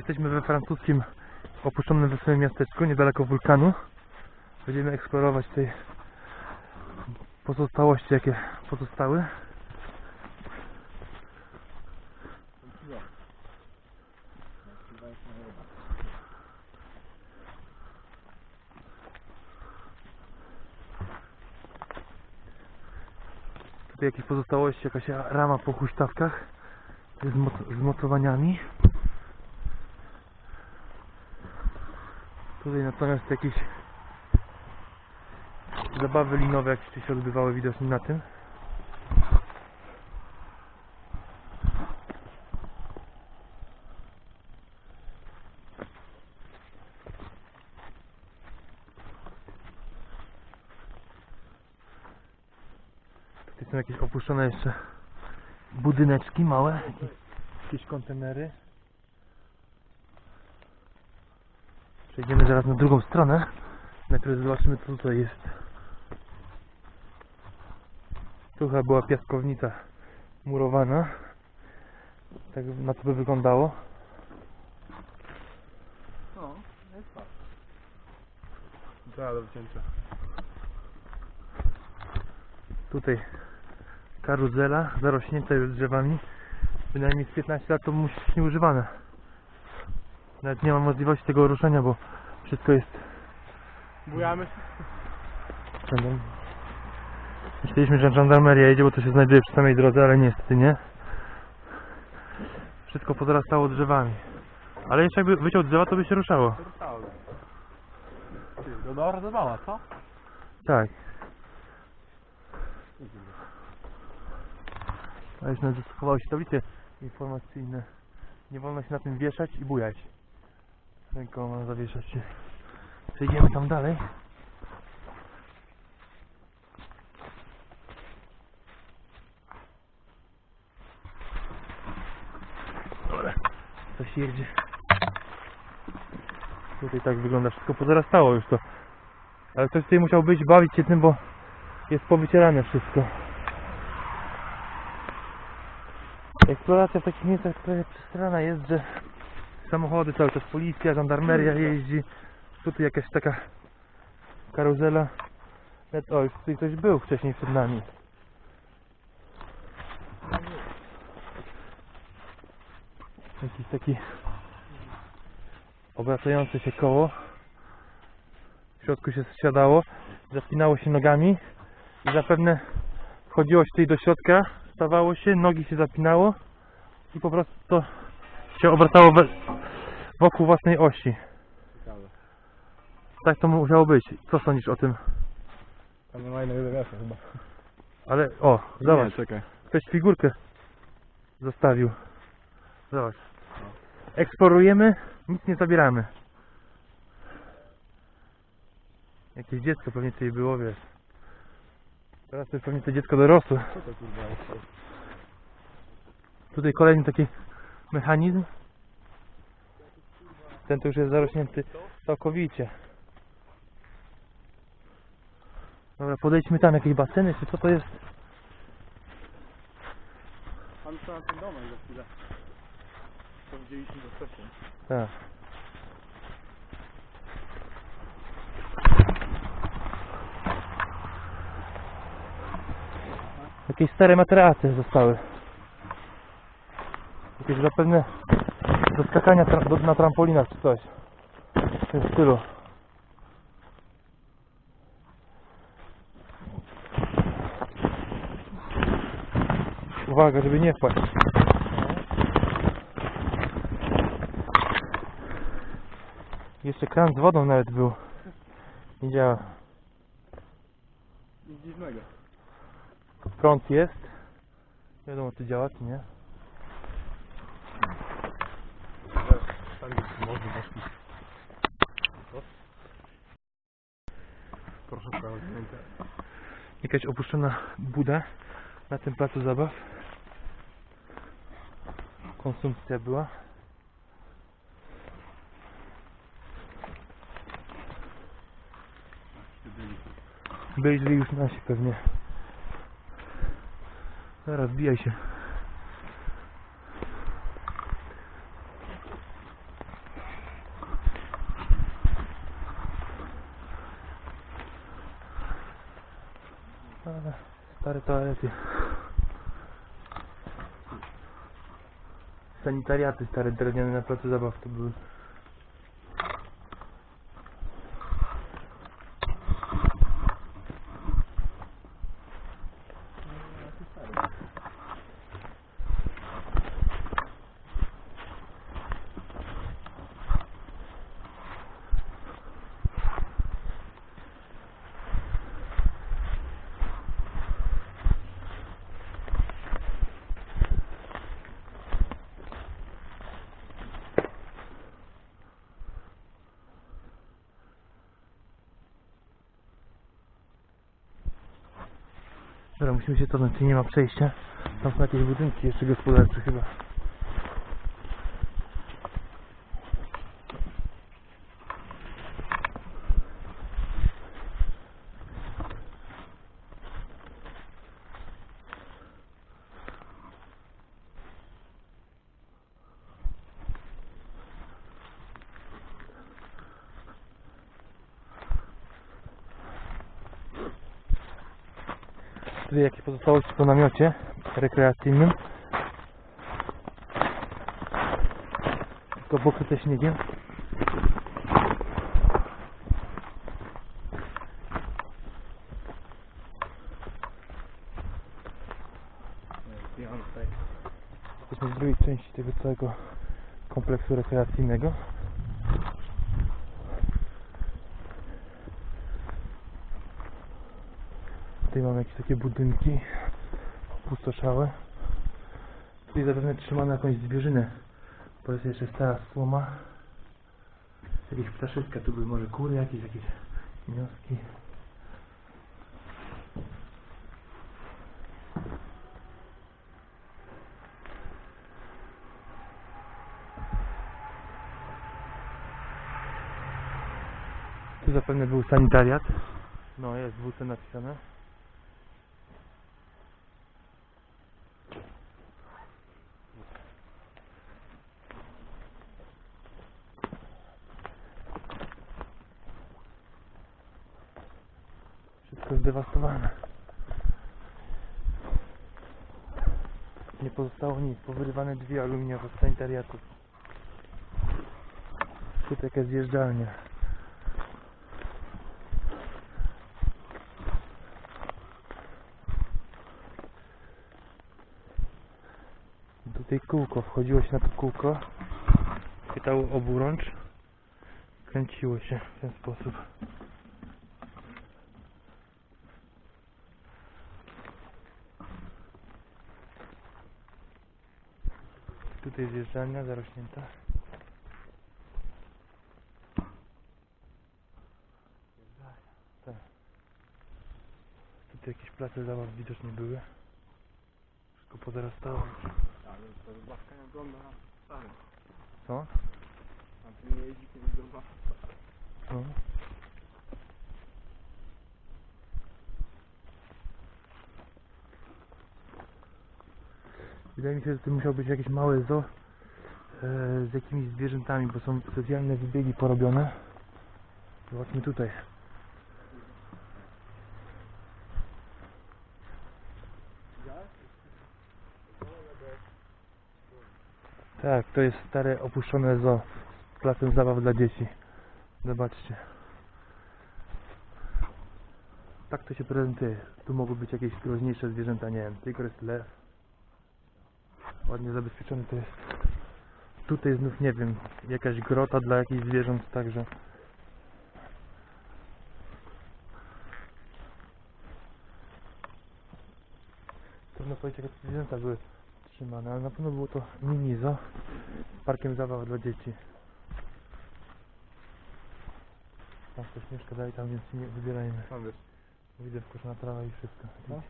Jesteśmy we francuskim opuszczonym wesołym miasteczku, niedaleko wulkanu. Będziemy eksplorować tutaj pozostałości, jakie pozostały. Tutaj jakieś pozostałości, jakaś rama po huśtawkach z, z mocowaniami. Tutaj natomiast jakieś zabawy linowe jakieś się odbywały widocznie na tym. Tutaj są jakieś opuszczone jeszcze budyneczki małe, jakieś, jakieś kontenery. Przejdziemy zaraz na drugą stronę. Najpierw zobaczymy co tutaj jest. Tu chyba była piaskownica murowana. Tak na to by wyglądało. No, jest tak. Da, do wcięcia. Tutaj karuzela zarośnięta już drzewami. Bynajmniej z 15 lat to musi być nieużywane. Nawet nie ma możliwości tego ruszenia, bo wszystko jest Bujamy. Myśleliśmy, że żandarmeria jedzie, bo to się znajduje przy samej drodze, ale niestety nie. Wszystko pozarastało drzewami. Ale jeszcze jakby wyciął drzewa, to by się ruszało. To dobra zabawa, co? Tak. A już nawet schowały się tablice informacyjne. Nie wolno się na tym wieszać i bujać. Ręką mam zawieszać się. Przejdziemy tam dalej. Dobra, coś jedzie. Tutaj tak wygląda, wszystko pozarastało już to. Ale ktoś tutaj musiał być, bawić się tym, bo jest powycierane wszystko. Eksploracja w takich miejscach trochę przestrana jest, że samochody cały czas, policja, żandarmeria jeździ. Tutaj jakaś taka karuzela. O, już tutaj ktoś był wcześniej przed nami. Jakiś taki obracające się koło. W środku się siadało, zapinało się nogami i zapewne wchodziło się tutaj do środka, stawało się, nogi się zapinało i po prostu to się obracało we, wokół własnej osi. Ciekawe. Tak to musiało być. Co sądzisz o tym? Tam nie ma innego zawiasza chyba. Ale o, zobacz, Nie, czekaj. ktoś figurkę zostawił. Zobacz. Eksplorujemy, nic nie zabieramy. Jakieś dziecko pewnie tutaj było, wiesz. Teraz to jest pewnie to dziecko dorosłe. Co to kurwa jest? Tutaj kolejny taki mechanizm. Ten to już jest zarośnięty całkowicie. Dobra, podejdźmy tam, jakieś baseny, czy co to jest? Tam co na ten domek za chwilę. To widzieliśmy wcześniej. Tak. Jakieś stare materace zostały. Jakieś zapewne do skakania tra do, na trampolinach czy coś. W tym stylu. Uwaga, żeby nie wpaść. Jeszcze kran z wodą nawet był. Nie działa. Nic dziwnego. Prąd jest. Nie wiadomo czy działa czy nie. Tam jest może waszki. Proszę. Jakaś opuszczona buda na tym placu zabaw. Konsumpcja była. Byli już nasi pewnie. Zaraz bijaj się. Ale stare toalety. Sanitariaty stare drewniane na placu zabaw to były. Dobra, musimy się cofnąć, nie ma przejścia. Tam są jakieś budynki jeszcze gospodarcze chyba. Tutaj jakieś pozostałości po namiocie rekreacyjnym. Tylko pokryte śniegiem. Jesteśmy w drugiej części tego całego kompleksu rekreacyjnego. Tutaj mamy jakieś takie budynki opustoszałe. Tutaj zapewne trzymano jakąś zwierzynę, bo jest jeszcze stara słoma. Jakieś ptaszyska, tu były może kury jakieś, jakieś wnioski. Tu zapewne był sanitariat. No, jest WC napisane. Wszystko zdewastowane. Nie pozostało nic. Powyrywane drzwi aluminiowe z sanitariatu. Tutaj jakaś zjeżdżalnia. Tutaj kółko, wchodziło się na to kółko, chwytało oburącz, kręciło się w ten sposób. Tutaj zjeżdżalnia zarośnięta. Tak. Tutaj jakieś place zabaw widocznie były. Wszystko pozarastało. Ale to zabawka nie wygląda na stary. Co? Na tym nie jeździ, to wygląda No. Wydaje mi się, że to musiał być jakieś małe zoo e, z jakimiś zwierzętami, bo są specjalne wybiegi porobione. Zobaczmy tutaj. Tak, to jest stare opuszczone zoo z placem zabaw dla dzieci. Zobaczcie. Tak to się prezentuje. Tu mogły być jakieś groźniejsze zwierzęta, nie wiem, tylko jest lew. Ładnie zabezpieczony to jest. Tutaj znów nie wiem, jakaś grota dla jakichś zwierząt także. Trudno powiedzieć, jakie zwierzęta były trzymane, ale na pewno było to mini zoo z parkiem zabaw dla dzieci. Tam ktoś mieszka dalej, tam więc nie wybierajmy. Tam wiesz. Widzę wkoszona trawa i wszystko. No.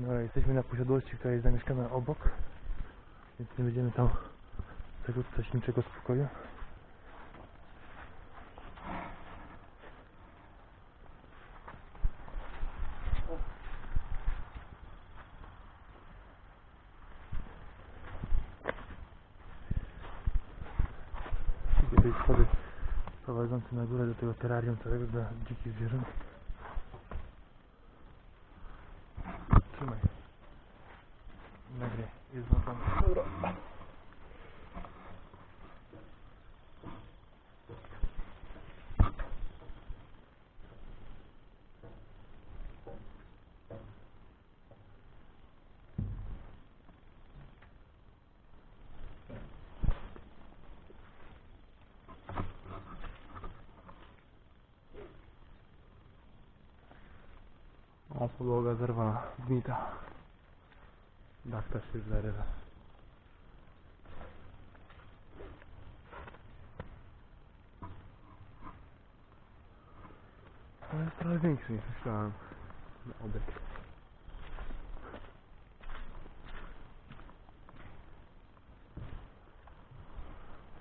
Dobra, jesteśmy na posiadłości, która jest zamieszkana obok, więc nie będziemy tam zakłócać niczego spokoju. Tutaj schody prowadzące na górę do tego terarium całego dla dzikich zwierząt. Podłoga zerwana, zgnita. Dach też się zarywa. To jest trochę większy niż myślałem. Na obiekt.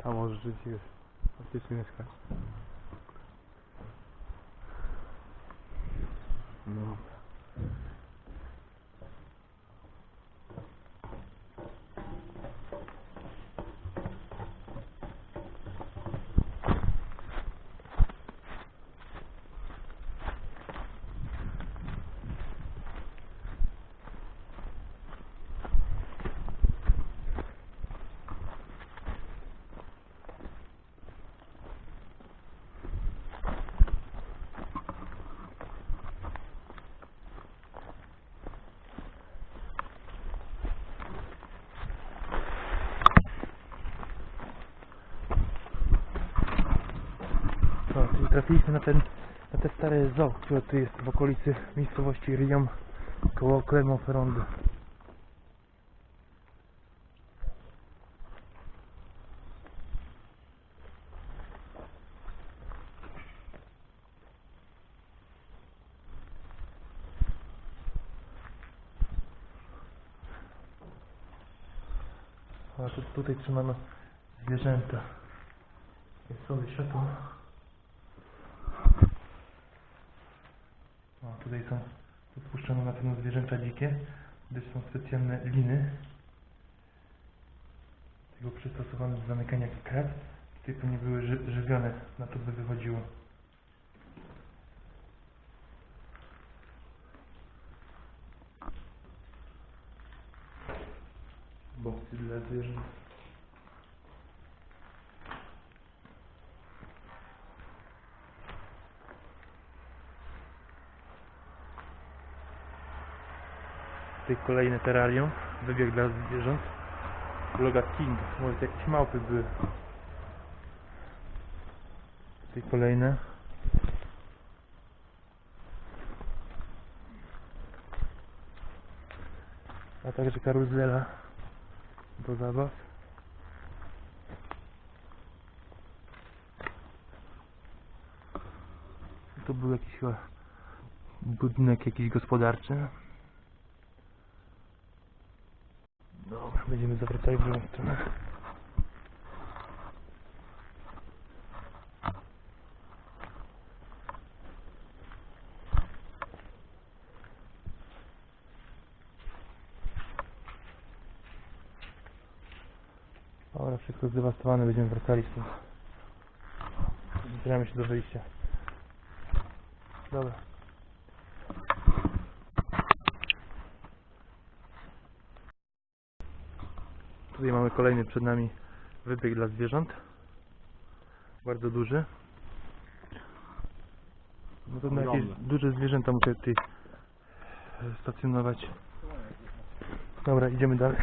Tam może rzeczywiście faktycznie mieszkać. No. No, czyli trafiliśmy na ten, na te stare zoo, które tu jest w okolicy miejscowości Riom, koło Clermont-Ferrand. A tu, tutaj trzymano zwierzęta. Jest sobie światło. O, tutaj są odpuszczone na pewno zwierzęta dzikie, gdyż są specjalne liny. Tego przystosowane do zamykania krat. Tutaj pewnie były ży żywione, na to by wychodziło. Boksy dla zwierząt. Tutaj kolejne terrarium, wybieg dla zwierząt. Loga King, może to jakieś małpy były. Tutaj kolejne. A także karuzela do zabaw. Tu był jakiś budynek jakiś gospodarczy. Dobra, będziemy zawracali w drugą stronę. Dobra, wszystko zdewastowane, będziemy wracali stąd. Zbieramy się do wyjścia. Dobra. Tutaj mamy kolejny przed nami wybieg dla zwierząt. Bardzo duży. No pewno jakieś Ogromny. duże zwierzęta muszę tutaj stacjonować. Dobra, idziemy dalej.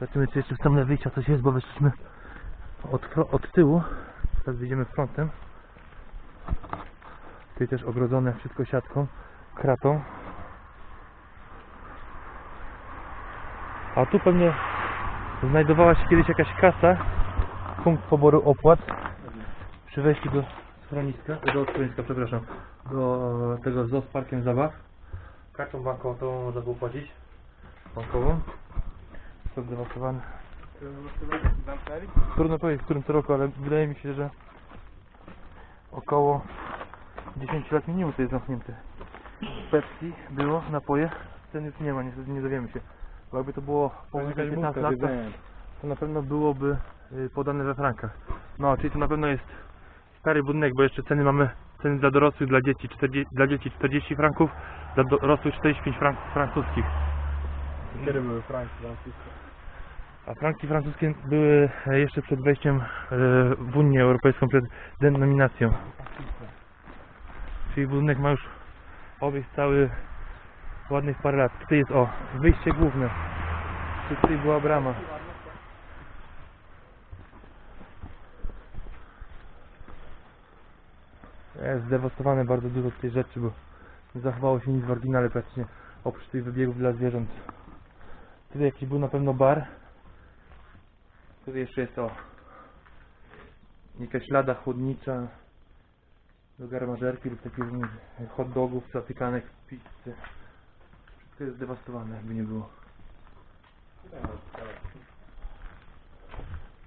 Zobaczymy czy jeszcze w stronę wyjścia coś jest, bo wyszliśmy od, od tyłu. Teraz wyjdziemy frontem. Tutaj też ogrodzone wszystko siatką, kratą. A tu pewnie znajdowała się kiedyś jakaś kasa, punkt poboru opłat przy wejściu do schroniska, do schroniska, przepraszam, do tego zoo z parkiem zabaw. Kartą bankową można było płacić, bankową. Zdewastowane. Zamknęli? Trudno powiedzieć w którym to roku, ale wydaje mi się, że około 10 lat minimum to jest zamknięte. Pepsi było, napoje, ten już nie ma, niestety nie dowiemy się. Bo jakby to było po 15 lat, to, na pewno byłoby y, podane we frankach. No, czyli to na pewno jest stary budynek, bo jeszcze ceny mamy, ceny dla dorosłych, dla dzieci, 40, dla dzieci 40 franków, dla dorosłych 45 franków francuskich. Kiedy były franki francuskie? A franki francuskie były e, jeszcze przed wejściem e, w Unię Europejską, przed denominacją. Czyli budynek ma już obieg cały ładnych parę lat. Tutaj jest o, wyjście główne. Tutaj była brama. Jest zdewastowane bardzo dużo tej rzeczy, bo nie zachowało się nic w oryginale praktycznie, oprócz tych wybiegów dla zwierząt. Tutaj jakiś był na pewno bar. Tutaj jeszcze jest o jakaś lada chłodnicza do garmażerki lub takich hot dogów, zapiekanek, pizzy. Wszystko jest zdewastowane, jakby nie było.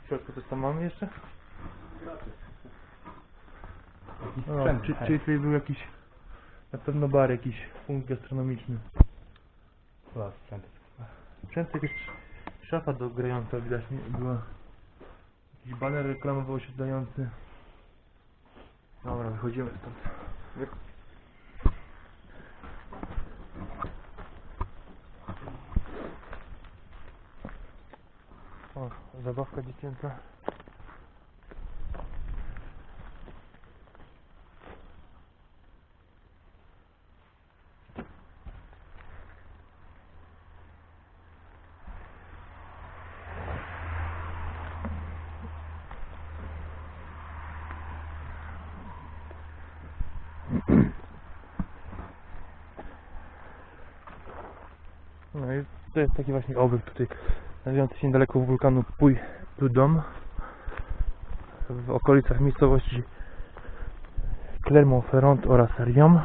W środku coś tam mamy jeszcze? O, sprzęt. czy, czy tutaj był jakiś na pewno bar, jakiś punkt gastronomiczny. Chyba sprzęt. Często jakaś szafa do grająca widać nie była. Jakiś baner reklamowy oświetlający. Dobra, wychodzimy stąd. O, zabawka dziecięca. No i to jest taki właśnie obiekt tutaj znajdujący się niedaleko wulkanu Puy du Dom w okolicach miejscowości Clermont-Ferrand oraz Riom.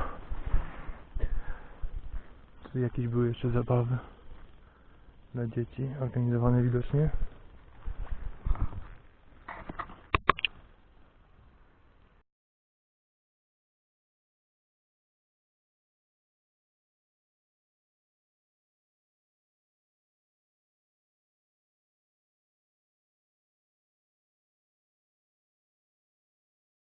Tu jakieś były jeszcze zabawy dla dzieci, organizowane widocznie.